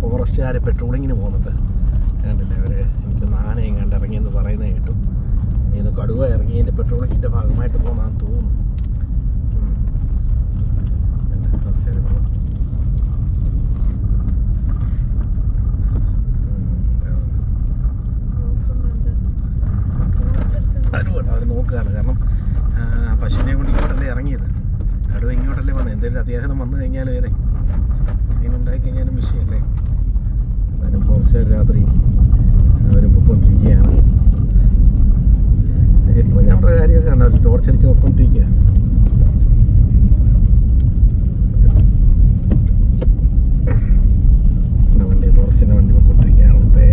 ഫോറസ്റ്റുകാർ പെട്രോളിങ്ങിന് പോകുന്നുണ്ട്. കണ്ടില്ലേ അവർ എനിക്ക് നാനേ കണ്ട് ഇറങ്ങിയെന്ന് പറയുന്നത് കേട്ടു. ഇന്ന് കടുവ ഇറങ്ങിയതിന്റെ പെട്രോളിങ്ങിന്റെ ഭാഗമായിട്ട് പോകുന്നതാന്ന് തോന്നുന്നു. നോക്കുകയാണ്. കാരണം പശുവിനെ കൊണ്ട് ഇങ്ങോട്ടല്ലേ ഇറങ്ങിയത്. കടുവ ഇങ്ങോട്ടല്ലേ വന്നത്? എന്തെങ്കിലും അദ്ദേഹം വന്നു കഴിഞ്ഞാലും ഏതേ സീൻ ഉണ്ടായി കഴിഞ്ഞാലും വിഷയമല്ലേ? എന്തായാലും ഫോറസ്റ്റുകാർ രാത്രി അവരും പൊയ്ക്കൊണ്ടിരിക്കുകയാണ്. ശരിക്കും ഞങ്ങളുടെ കാര്യമൊക്കെ ആണ് അവർ ടോർച്ച് അടിച്ച് നോക്കിക്കൊണ്ടിരിക്കുക വണ്ടി ഫോറസ്റ്റിന്റെ വണ്ടി പൊയ്ക്കൊണ്ടിരിക്കുകയാണ്. ദേ.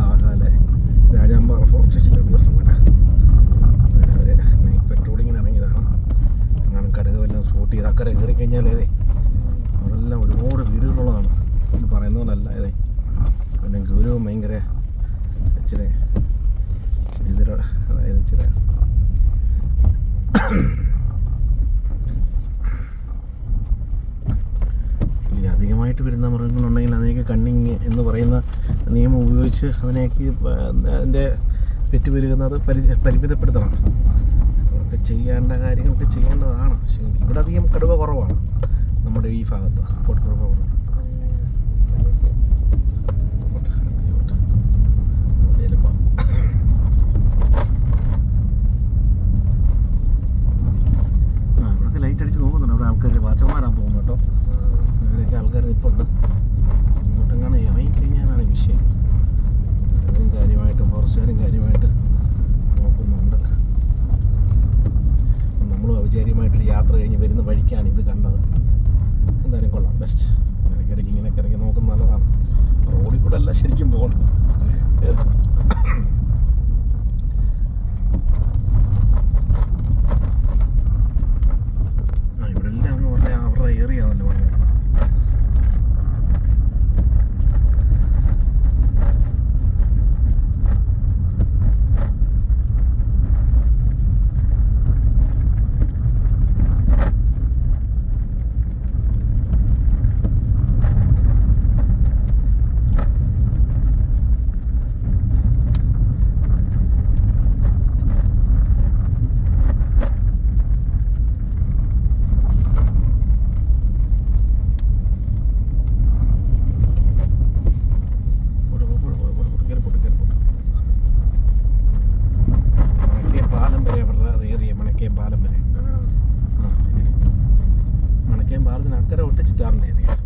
നാഗാലെ രാജാമ്പാറ ഫോറസ്റ്റ് അവർ നൈറ്റ് പെട്രോളിങ്ങിന് ഇറങ്ങിയതാണ്. അങ്ങനെ കടുകമെല്ലാം സ്പോട്ട് ചെയ്ത് അക്കരെ കയറി കഴിഞ്ഞാൽ അവിടെല്ലാം ഒരുപാട് വീടുകളുള്ളതാണ്. എന്ന് പറയുന്ന പോലല്ല ഏതേ പിന്നെ ഗൗരവം ഭയങ്കര ഇച്ചിരി ഇച്ചിരി ഇതിര അതായത് ഇച്ചിരി അധികമായിട്ട് വരുന്ന മൃഗങ്ങളുണ്ടെങ്കിൽ അതിനേക്ക് കണ്ണിങ് എന്ന് പറയുന്ന നിയമം ഉപയോഗിച്ച് അതിനേക്ക് അതിന്റെ പെറ്റ് പെരുകുന്നത് പരി പരിമിതപ്പെടുത്തണം. അതൊക്കെ ചെയ്യേണ്ട കാര്യങ്ങളൊക്കെ ചെയ്യേണ്ടതാണ്. പക്ഷേ ഇവിടെ അധികം കടുവ കുറവാണ്. നമ്മുടെ ഈ ഭാഗത്ത്. ഫോർട്ട് ഭാഗത്ത് ലൈറ്റ് അടിച്ച് നോക്കുന്നുണ്ട്. അവിടെ ആൾക്കാർ വാച്ചർമാരാന്ന് തോന്നുന്നു കേട്ടോ. ഇവിടെയൊക്കെ ആൾക്കാർ നിൽപ്പുണ്ട് ഇങ്ങോട്ടെങ്ങാണ് ഇറങ്ങിക്കഴിഞ്ഞാലാണ് വിഷയം. അവരും കാര്യമായിട്ട് ഫോറസ്റ്റുകാരും കാര്യമായിട്ട് നോക്കുന്നുണ്ട്. നമ്മളും ഔചാര്യമായിട്ടൊരു യാത്ര കഴിഞ്ഞ് വരുന്ന വഴിക്കാണ് ഇത് കണ്ടത്. ബെസ്റ്റ് ഇടയ്ക്കിടയ്ക്ക് ഇങ്ങനെ ഇറങ്ങി നോക്കുന്നത് നല്ലതാണ്. റോഡിൽ കൂടെ അല്ല ശരിക്കും പോകണം ആ ഇവിടെ എല്ലാവരും അവരുടെ അവരുടെ ഏറിയാണല്ലോ പറഞ്ഞത് Darn area.